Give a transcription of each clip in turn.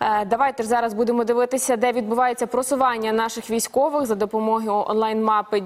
Е, Давайте ж зараз будемо дивитися, де відбувається просування наших військових за допомогою онлайн-мапи.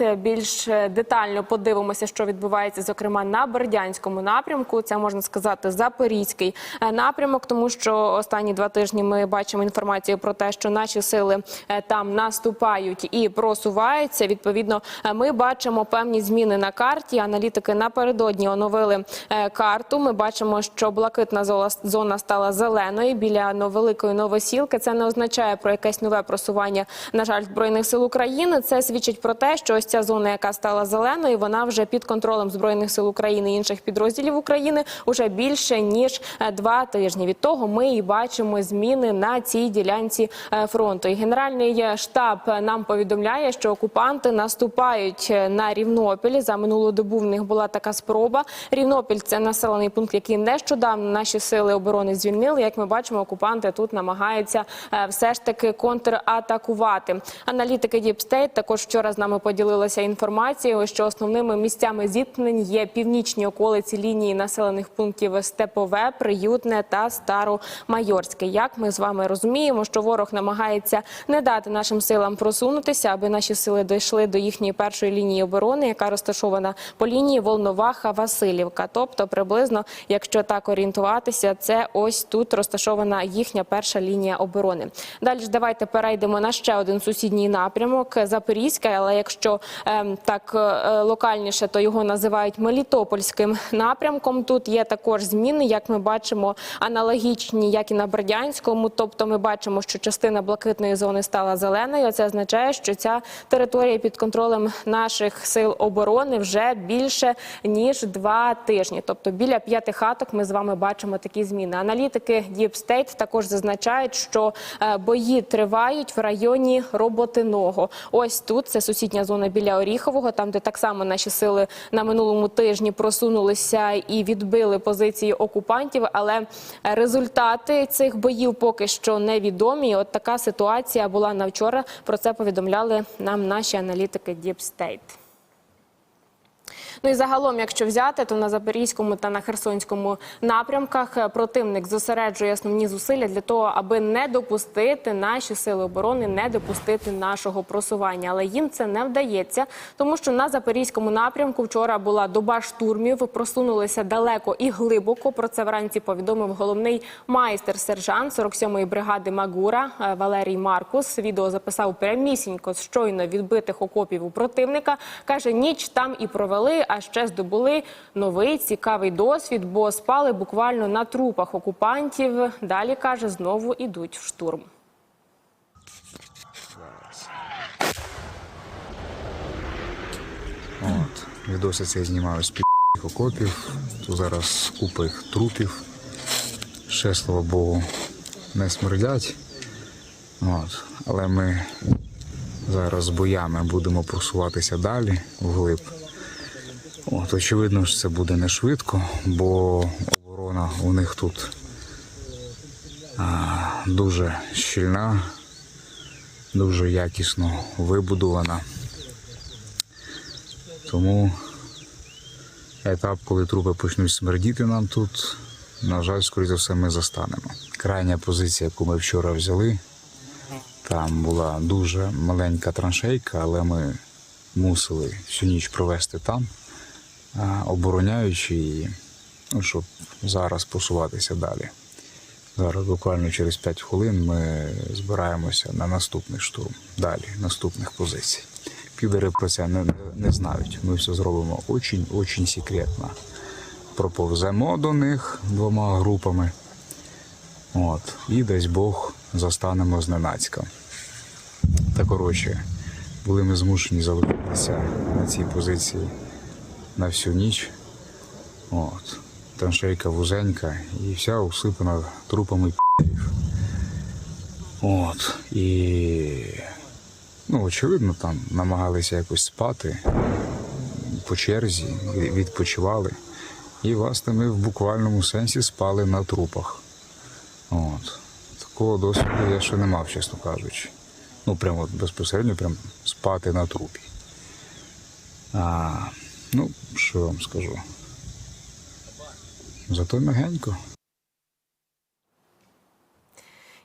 Е, Більш е, детально подивимося, що відбувається, зокрема на Бердянському напрямку. Це можна сказати запорізький е, напрямок, тому що останні два тижні ми бачимо інформацію про те, що наші сили там наступають і просуваються. Відповідно, ми бачимо певні зміни на карті. Аналітики напередодні оновили карту. Ми бачимо, що блакитна зона стала зеленою біля Великої Новосілки. Це не означає про якесь нове просування, на жаль, збройних сил України. Це свідчить про те, що ось ця зона, яка стала зеленою, вона вже під контролем збройних сил України і інших підрозділів України уже більше ніж е, два тижні. Від того ми і бачимо зміни на цій ділянці е, фронту. І генеральний е, штаб нам повідомляє, що окупанти наступають на Рівнопіль. За минулу добу в них була така спроба. Рівнопіль це населений пункт, який нещодавно наші сили оборони звільнили. Як ми бачимо, окупанти тут намагаються е, все ж таки контратакувати. Аналітики State також вчора з нами поділилися інформацією, що основними місцями зіткнень є північні околиці лінії населених пунктів Степове, Приютне та Старомайорське. Як ми з вами розуміємо, що ворог намагається не дати нашим силам просунутися, аби наші сили дійшли до їхньої першої лінії оборони, яка розташована по лінії Волноваха-Василівка. Тобто, приблизно, якщо так орієнтуватися, це ось тут розташована їхня перша лінія оборони. Далі ж давайте перейдемо на ще один сусідній напрямок Запорізька. Але якщо ем, так е, локальніше, то його називають Мелітопольським напрямком. Тут є також зміни, як ми бачимо, аналогічні, як і на Бердянському. Тобто, ми бачимо, що частина блакитної зони стала зеленою. Це означає, що ця територія під контролем наших сил оборони вже більше ніж два тижні. Тобто біля п'яти хаток ми з вами бачимо такі зміни. Аналітики Deep State також зазначають, що е, бої тривають в районі Роботиного. Ось тут це сусідня зона біля Оріхового, там де так само наші сили на минулому тижні просунулися і відбили позиції окупантів. Але результати цих боїв поки що невідомі. От така ситуація була на вчора. Про це повідомляли нам наші аналітики Deep State. Ну і загалом, якщо взяти, то на Запорізькому та на Херсонському напрямках е, противник зосереджує основні зусилля для того, аби не допустити наші сили оборони, не допустити нашого просування. Але їм це не вдається, тому що на Запорізькому напрямку вчора була доба штурмів, просунулися далеко і глибоко. Про це вранці повідомив головний майстер сержант 47-ї бригади Магура е, Валерій Маркус. Відео записав прямісінько з щойно відбитих окопів у противника. каже, ніч там і провели, а ще здобули новий цікавий досвід, бо спали буквально на трупах окупантів. Далі каже, знову ідуть в штурм. От. Відоси цей знімаю з під окопів. Тут зараз купа їх трупів. Ще, слава Богу, не смердять. От. Але ми зараз з боями будемо просуватися далі вглиб. От, очевидно, що це буде не швидко, бо оборона у них тут а, дуже щільна, дуже якісно вибудована. Тому етап, коли трупи почнуть смердіти нам тут, на жаль, скоріше за все, ми застанемо. Крайня позиція, яку ми вчора взяли, там була дуже маленька траншейка, але ми мусили всю ніч провести там, обороняючи її, ну, щоб зараз посуватися далі. Зараз буквально через 5 хвилин ми збираємося на наступний штурм. Далі, наступних позицій. Підери про це не, не, знають. Ми все зробимо очень, очень секретно. Проповземо до них двома групами. От, і десь Бог застанемо зненацька. Та коротше, були ми змушені залишитися на цій позиції на всю ніч. От. Траншейка вузенька і вся усипана трупами пів. От. І ну, очевидно, там намагалися якось спати по черзі, відпочивали. І власне ми в буквальному сенсі спали на трупах. От. Такого досвіду я ще не мав, чесно кажучи. Ну, прямо безпосередньо прям спати на трупі. А, ну, що вам скажу. Зато мягенько.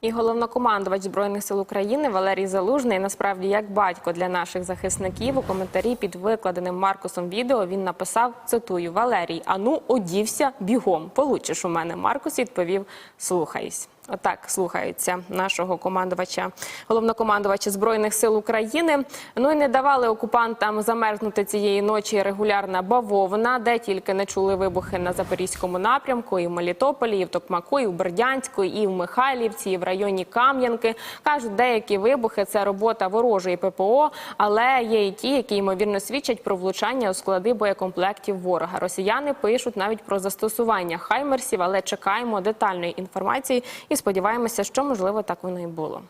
І головнокомандувач збройних сил України Валерій Залужний насправді як батько для наших захисників у коментарі під викладеним Маркусом відео він написав: цитую Валерій, ану одівся бігом. Получиш у мене. Маркус відповів: слухайсь. Отак слухаються нашого командувача, головнокомандувача збройних сил України. Ну і не давали окупантам замерзнути цієї ночі регулярна бавовна, де тільки не чули вибухи на запорізькому напрямку, і в Мелітополі, і в Токмаку, і в Бердянську, і в Михайлівці, і в районі Кам'янки. кажуть, деякі вибухи це робота ворожої ППО, але є і ті, які ймовірно свідчать про влучання у склади боєкомплектів ворога. Росіяни пишуть навіть про застосування хаймерсів, але чекаємо детальної інформації і сподіваємося, що можливо так воно і було.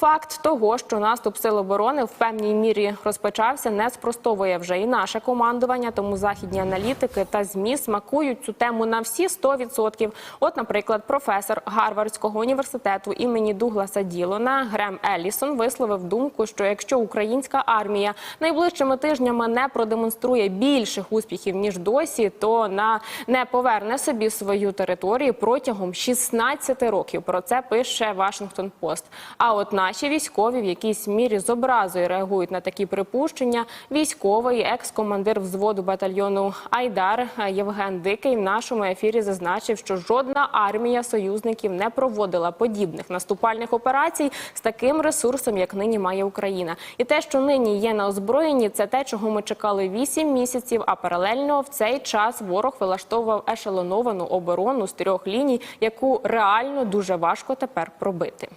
Факт того, що наступ сил оборони в певній мірі розпочався, не спростовує вже і наше командування. Тому західні аналітики та змі смакують цю тему на всі 100%. От, наприклад, професор Гарвардського університету імені Дугласа Ділона Грем Елісон висловив думку, що якщо українська армія найближчими тижнями не продемонструє більших успіхів ніж досі, то на не поверне собі свою територію протягом 16 років. Про це пише Вашингтон Пост. А от наші військові в якійсь мірі з образою реагують на такі припущення. Військовий екс-командир взводу батальйону Айдар Євген Дикий в нашому ефірі зазначив, що жодна армія союзників не проводила подібних наступальних операцій з таким ресурсом, як нині має Україна. І те, що нині є на озброєнні, це те, чого ми чекали 8 місяців. А паралельно в цей час ворог вилаштовував ешелоновану оборону з трьох ліній, яку реально дуже важко тепер пробити.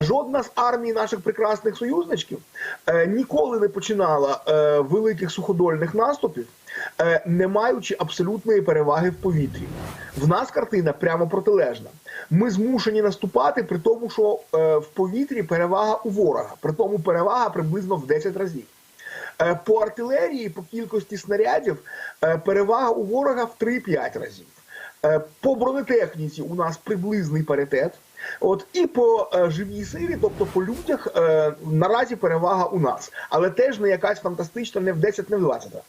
Жодна з армій наших прекрасних союзничків е, ніколи не починала е, великих суходольних наступів, е, не маючи абсолютної переваги в повітрі. В нас картина прямо протилежна. Ми змушені наступати, при тому, що е, в повітрі перевага у ворога, при тому перевага приблизно в 10 разів. Е, По артилерії, по кількості снарядів, е, перевага у ворога в 3-5 разів. Е, По бронетехніці у нас приблизний паритет. От і по е, живій силі, тобто по людях, е, наразі перевага у нас, але теж не якась фантастична, не в 10, не в 20 разів.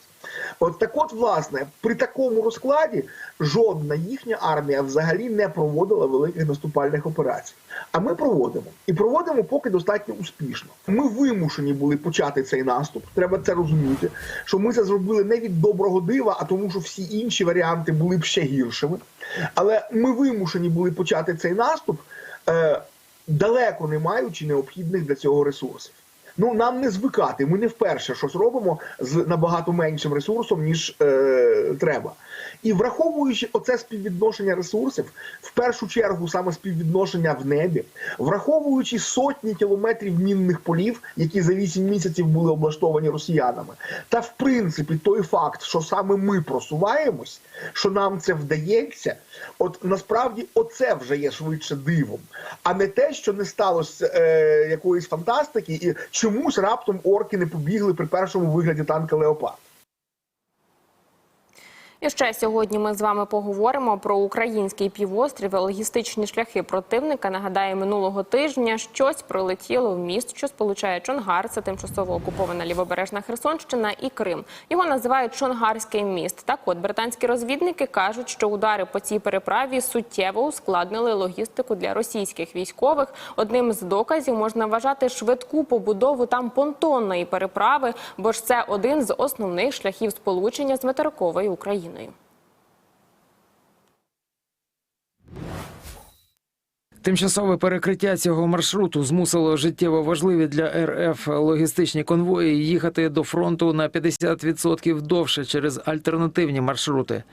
От так от, власне, при такому розкладі жодна їхня армія взагалі не проводила великих наступальних операцій. А ми проводимо і проводимо поки достатньо успішно. Ми вимушені були почати цей наступ. Треба це розуміти. Що ми це зробили не від доброго дива, а тому, що всі інші варіанти були б ще гіршими. Але ми вимушені були почати цей наступ, далеко не маючи необхідних для цього ресурсів. Ну нам не звикати. Ми не вперше щось робимо з набагато меншим ресурсом ніж е, треба. І враховуючи оце співвідношення ресурсів, в першу чергу саме співвідношення в небі, враховуючи сотні кілометрів мінних полів, які за 8 місяців були облаштовані росіянами, та в принципі той факт, що саме ми просуваємось, що нам це вдається, от насправді оце вже є швидше дивом, а не те, що не сталося е, якоїсь фантастики, і чомусь раптом орки не побігли при першому вигляді танка Леопард. І ще сьогодні ми з вами поговоримо про український півострів і логістичні шляхи противника. Нагадаю, минулого тижня щось прилетіло в міст, що сполучає Чонгар, це тимчасово окупована лівобережна Херсонщина і Крим. Його називають Чонгарський міст. Так, от британські розвідники кажуть, що удари по цій переправі суттєво ускладнили логістику для російських військових. Одним з доказів можна вважати швидку побудову там понтонної переправи, бо ж це один з основних шляхів сполучення з материковою Україною. Тимчасове перекриття цього маршруту змусило життєво важливі для РФ логістичні конвої їхати до фронту на 50% довше через альтернативні маршрути.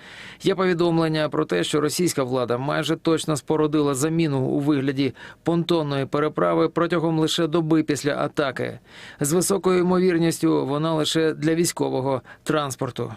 Є повідомлення про те, що російська влада майже точно спорудила заміну у вигляді понтонної переправи протягом лише доби після атаки. З високою ймовірністю вона лише для військового транспорту.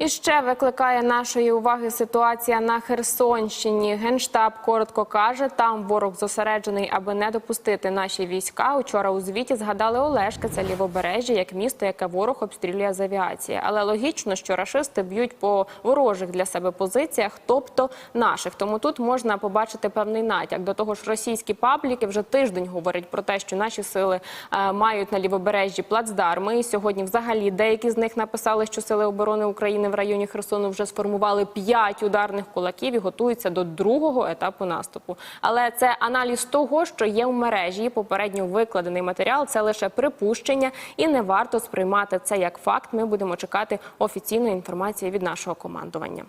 І ще викликає нашої уваги ситуація на Херсонщині. Генштаб коротко каже, там ворог зосереджений, аби не допустити наші війська. Учора у звіті згадали Олешка, це лівобережжя, як місто, яке ворог обстрілює з авіації. Але логічно, що рашисти б'ють по ворожих для себе позиціях, тобто наших. Тому тут можна побачити певний натяк. До того ж, російські пабліки вже тиждень говорять про те, що наші сили е, мають на лівобережжі плацдарми. І сьогодні, взагалі, деякі з них написали, що сили оборони України в районі Херсону вже сформували п'ять ударних кулаків і готуються до другого етапу наступу. Але це аналіз того, що є в мережі. Попередньо викладений матеріал це лише припущення, і не варто сприймати це як факт. Ми будемо чекати офіційної інформації від нашого командування.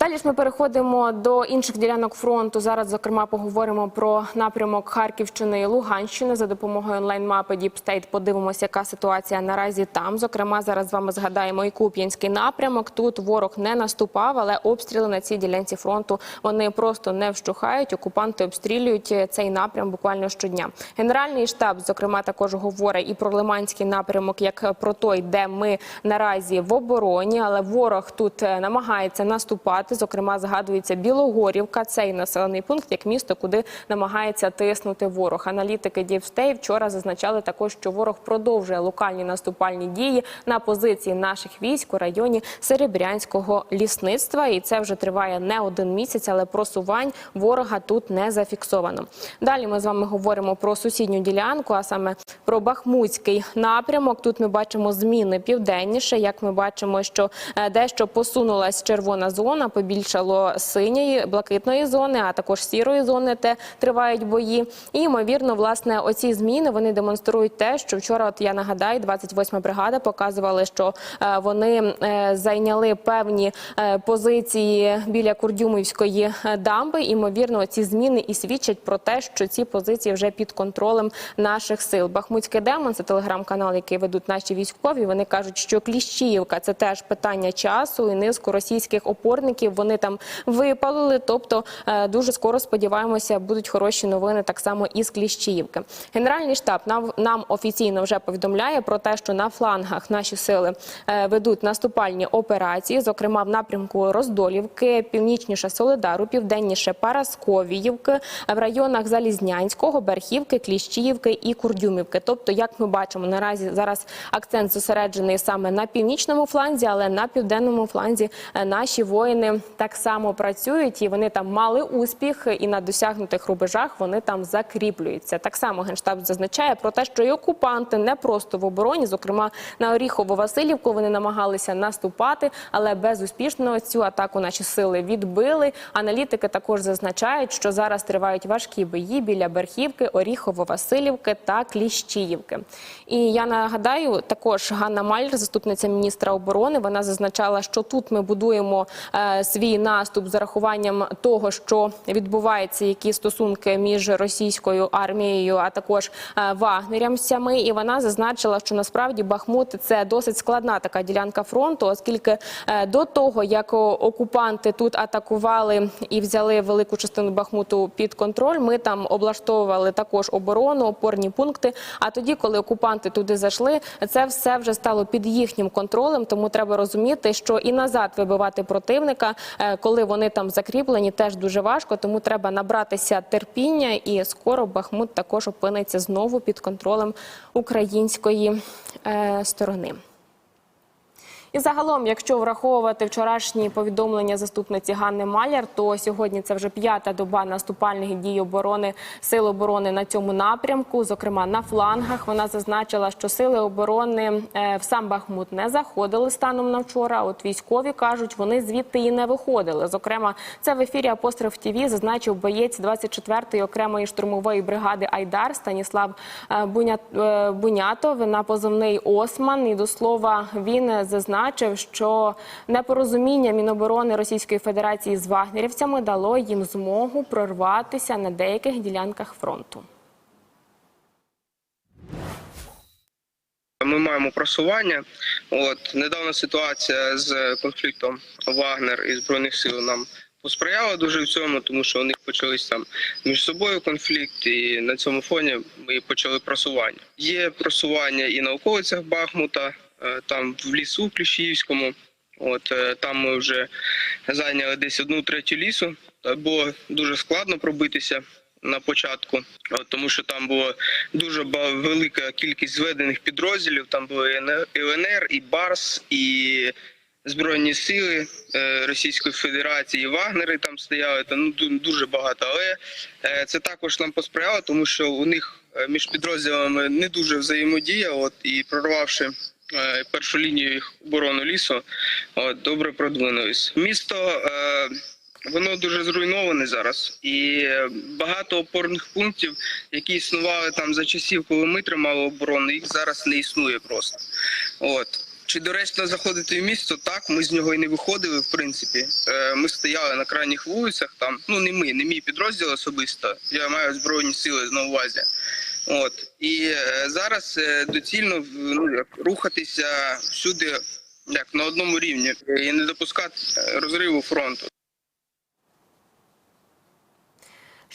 Далі ж ми переходимо до інших ділянок фронту. Зараз, зокрема, поговоримо про напрямок Харківщини і Луганщини за допомогою онлайн-мапи State. Подивимося, яка ситуація наразі там. Зокрема, зараз з вами згадаємо і Куп'янський напрямок. Тут ворог не наступав, але обстріли на цій ділянці фронту вони просто не вщухають. Окупанти обстрілюють цей напрям буквально щодня. Генеральний штаб, зокрема, також говорить і про Лиманський напрямок, як про той, де ми наразі в обороні, але ворог тут намагається наступати. Зокрема, згадується Білогорівка, цей населений пункт, як місто, куди намагається тиснути ворог. Аналітики Дівстей вчора зазначали також, що ворог продовжує локальні наступальні дії на позиції наших військ у районі Серебрянського лісництва. І це вже триває не один місяць, але просувань ворога тут не зафіксовано. Далі ми з вами говоримо про сусідню ділянку, а саме про Бахмутський напрямок. Тут ми бачимо зміни південніше. Як ми бачимо, що е, дещо посунулась червона зона, побільшало синьої, блакитної зони, а також сірої зони, де тривають бої. І ймовірно, власне, оці зміни вони демонструють те, що вчора, от я нагадаю, 28-ма бригада показували, що е, вони е, зайняли певні е, позиції біля Курдюмівської дамби. Ймовірно, ці зміни і свідчать про те, що ці позиції вже під контролем наших сил. Бахмутський демон це телеграм-канал, який ведуть наші військові. Вони кажуть, що Кліщіївка це теж питання часу, і низку російських опорників вони там випалили. Тобто е, дуже скоро сподіваємося, будуть хороші новини так само із Кліщіївки. Генеральний штаб нам, нам офіційно вже повідомляє про те, що на флангах наші сили е, ведуть наступальні операції, зокрема в напрямку Роздолівки, північніше Солидару, південніше Парасковіївки, в районах Залізнянського, Берхівки, Кліщіївки і Курдюмівки. Тобто, як ми бачимо, наразі зараз акцент зосереджений саме на північному фланзі, але на південному фланзі е, наші воїни так само працюють і вони там мали успіх, і на досягнутих рубежах вони там закріплюються. Так само генштаб зазначає про те, що і окупанти не просто в обороні, зокрема на Оріхово-Василівку, вони намагалися наступати, але безуспішно цю атаку наші сили відбили. Аналітики також зазначають, що зараз тривають важкі бої біля Берхівки, Оріхово-Василівки та Кліщіївки. І я нагадаю, також Ганна Мальр, заступниця міністра оборони, вона зазначала, що тут ми будуємо е, свій наступ з урахуванням того, що відбувається, які стосунки між російською армією, а також е, вагнерівцями. І вона зазначила, що насправді Бахмут це досить складна така ділянка фронту, оскільки е, до того як окупанти тут атакували і взяли велику частину Бахмуту під контроль, ми там облаштовували також оборону, опорні пункти. А тоді, коли окупанти туди зайшли, це все вже стало під їхнім контролем. Тому треба розуміти, що і назад вибивати противника, е, коли вони там закріплені, теж дуже важко. Тому треба набратися терпіння, і скоро Бахмут також опиниться знову під контролем української е, сторони. І загалом, якщо враховувати вчорашні повідомлення заступниці Ганни Маляр, то сьогодні це вже п'ята доба наступальних дій оборони сил оборони на цьому напрямку, зокрема на флангах. Вона зазначила, що сили оборони е, в сам Бахмут не заходили станом на вчора. От військові кажуть, вони звідти і не виходили. Зокрема, це в ефірі Апостроф ТІВІ зазначив боєць 24-ї окремої штурмової бригади Айдар Станіслав е, Буня- е, Бунятов на позивний Осман. І до слова він зазначив, що непорозуміння Міноборони Російської Федерації з вагнерівцями дало їм змогу прорватися на деяких ділянках фронту. Ми маємо просування. От недавна ситуація з конфліктом Вагнер і збройних сил нам посприяла дуже в цьому, тому що у них почались там між собою конфлікт, і на цьому фоні ми почали просування. Є просування і на околицях Бахмута, там в лісу Кліщіївському. От е, там ми вже зайняли десь одну третю лісу. Та Було дуже складно пробитися на початку, от, тому що там було дуже велика кількість зведених підрозділів. Там були ЛНР, і Барс, і Збройні сили е, Російської Федерації, і Вагнери там стояли. Та ну дуже багато. Але е, це також нам посприяло, тому що у них е, між підрозділами не дуже взаємодія. От і прорвавши е, першу лінію їх оборони лісу. От, добре продвинулись. Місто е, воно дуже зруйноване зараз, і е, багато опорних пунктів, які існували там за часів, коли ми тримали оборону, їх зараз не існує просто. От. Чи доречно заходити в місто? Так, ми з нього і не виходили, в принципі. Е, Ми стояли на крайніх вулицях там. Ну не ми, не мій підрозділ особисто. Я маю збройні сили на увазі. От і е, зараз е, доцільно ну, як, рухатися всюди, як на одному рівні, і не допускати е, розриву фронту.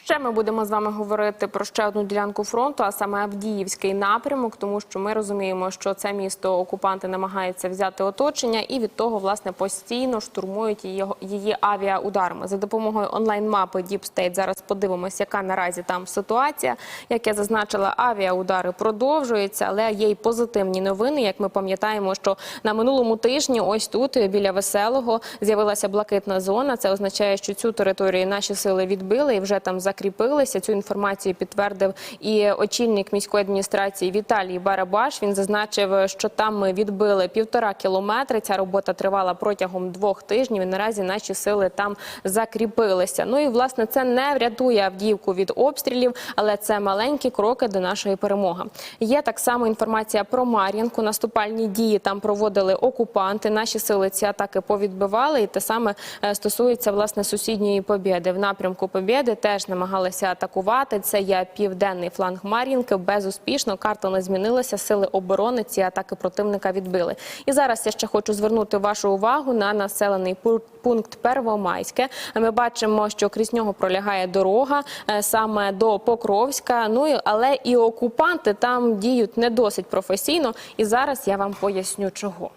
Ще ми будемо з вами говорити про ще одну ділянку фронту, а саме Авдіївський напрямок, тому що ми розуміємо, що це місто окупанти намагаються взяти оточення, і від того власне постійно штурмують її, її авіаударами за допомогою онлайн-мапи Deep Зараз подивимося, яка наразі там ситуація. Як я зазначила, авіаудари продовжуються, але є й позитивні новини. Як ми пам'ятаємо, що на минулому тижні, ось тут біля веселого, з'явилася блакитна зона. Це означає, що цю територію наші сили відбили і вже там закріпилися. Цю інформацію підтвердив і очільник міської адміністрації Віталій Барабаш. Він зазначив, що там ми відбили півтора кілометри. Ця робота тривала протягом двох тижнів. І наразі наші сили там закріпилися. Ну і власне це не врятує Авдіївку від обстрілів, але це маленькі кроки до нашої перемоги. Є так само інформація про Мар'їнку. Наступальні дії там проводили окупанти. Наші сили ці атаки повідбивали, і те саме е, стосується власне сусідньої побєди. В напрямку побєди теж намагалися атакувати. Це є південний фланг Мар'їнки. Безуспішно карта не змінилася. Сили оборони ці атаки противника відбили. І зараз я ще хочу звернути вашу увагу на населений пункт Первомайське. Ми бачимо, що крізь нього пролягає дорога е, саме до Покровська. Ну але і окупанти там діють не досить професійно. І зараз я вам поясню, чого.